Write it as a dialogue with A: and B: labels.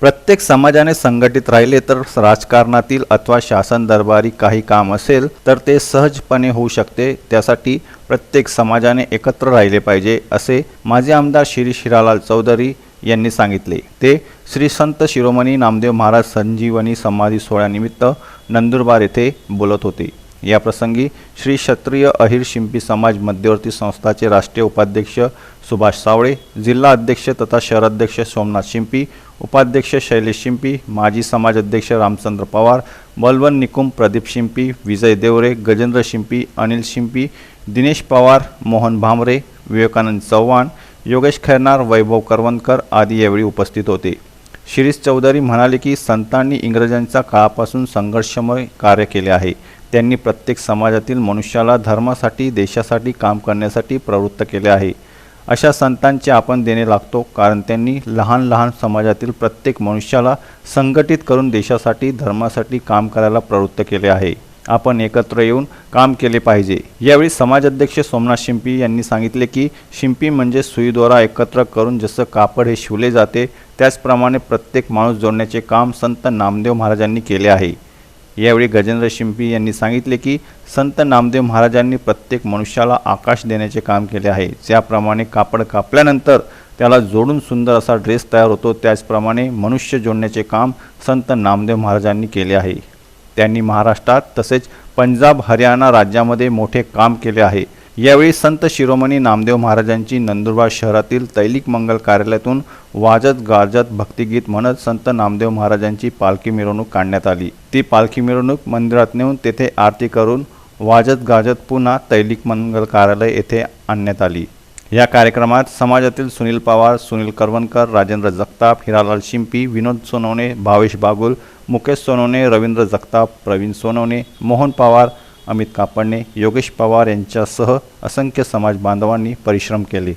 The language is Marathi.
A: प्रत्येक समाजाने संघटित राहिले तर राजकारणातील अथवा शासन दरबारी काही काम असेल तर ते सहजपणे होऊ शकते. त्यासाठी प्रत्येक समाजाने एकत्र राहिले पाहिजे असे माजी आमदार श्री शिरालाल चौधरी यांनी सांगितले. ते श्री संत शिरोमणी नामदेव महाराज संजीवनी समाधी सोहळ्यानिमित्त नंदुरबार येथे बोलत होते. याप्रसंगी श्री क्षत्रिय अहिर शिंपी समाज मध्यवर्ती संस्थाचे राष्ट्रीय उपाध्यक्ष सुभाष सावळे जिल्हा अध्यक्ष तथा शहराध्यक्ष सोमनाथ शिंपी उपाध्यक्ष शैलेश शिंपी माजी समाज अध्यक्ष रामचंद्र पवार बलवन निकुम प्रदीप शिंपी विजय देवरे गजेंद्र शिंपी अनिल शिंपी दिनेश पवार मोहन भामरे विवेकानंद चव्हाण योगेश खैरनार वैभव करवणकर आदी यावेळी उपस्थित होते. शिरीष चौधरी म्हणाले की संतांनी इंग्रजांच्या काळापासून संघर्षमय कार्य केले आहे. त्यांनी प्रत्येक समाजातील मनुष्याला धर्मासाठी देशासाठी काम करण्यासाठी प्रवृत्त केले आहे. अशा संतांचे आपण देणे लागतो कारण त्यांनी लहान लहान समाजातील प्रत्येक मनुष्याला संघटित करून देशासाठी धर्मासाठी काम करायला प्रवृत्त केले आहे. आपण एकत्र येऊन काम केले पाहिजे. यावेळी समाजाध्यक्ष सोमनाथ शिंपी यांनी सांगितले की शिंपी म्हणजे सुईद्वारा एकत्र करून जसं कापड हे शिवले जाते त्याचप्रमाणे प्रत्येक माणूस जोडण्याचे काम संत नामदेव महाराजांनी केले आहे. यावेळी गजेंद्र शिंपी यांनी सांगितले की संत नामदेव महाराजांनी प्रत्येक मनुष्याला आकाश देण्याचे काम केले आहे. ज्याप्रमाणे कापड कापल्यानंतर त्याला जोडून सुंदर असा ड्रेस तयार होतो त्याचप्रमाणे मनुष्य जोडण्याचे काम संत नामदेव महाराजांनी केले आहे. त्यांनी महाराष्ट्रात तसेच पंजाब हरियाणा राज्यामध्ये मोठे काम केले आहे. यावेळी संत शिरोमणी नामदेव महाराजांची नंदुरबार शहरातील तैलिक मंगल कार्यालयातून वाजत गाजत भक्तिगीत म्हणत संत नामदेव महाराजांची पालखी मिरवणूक काढण्यात आली. ती पालखी मिरवणूक मंदिरात नेऊन तेथे आरती करून वाजत गाजत पुन्हा तैलिक मंगल कार्यालय येथे आणण्यात आली. या कार्यक्रमात समाजातील सुनील पवार सुनील करवणकर राजेंद्र जगताप हिरालाल शिंपी विनोद सोनवणे भावेश बागुल मुकेश सोनवणे रवींद्र जगताप प्रवीण सोनवणे मोहन पवार अमित कापडणे योगेश पवार यांच्यासह असंख्य समाज बांधवांनी परिश्रम केले.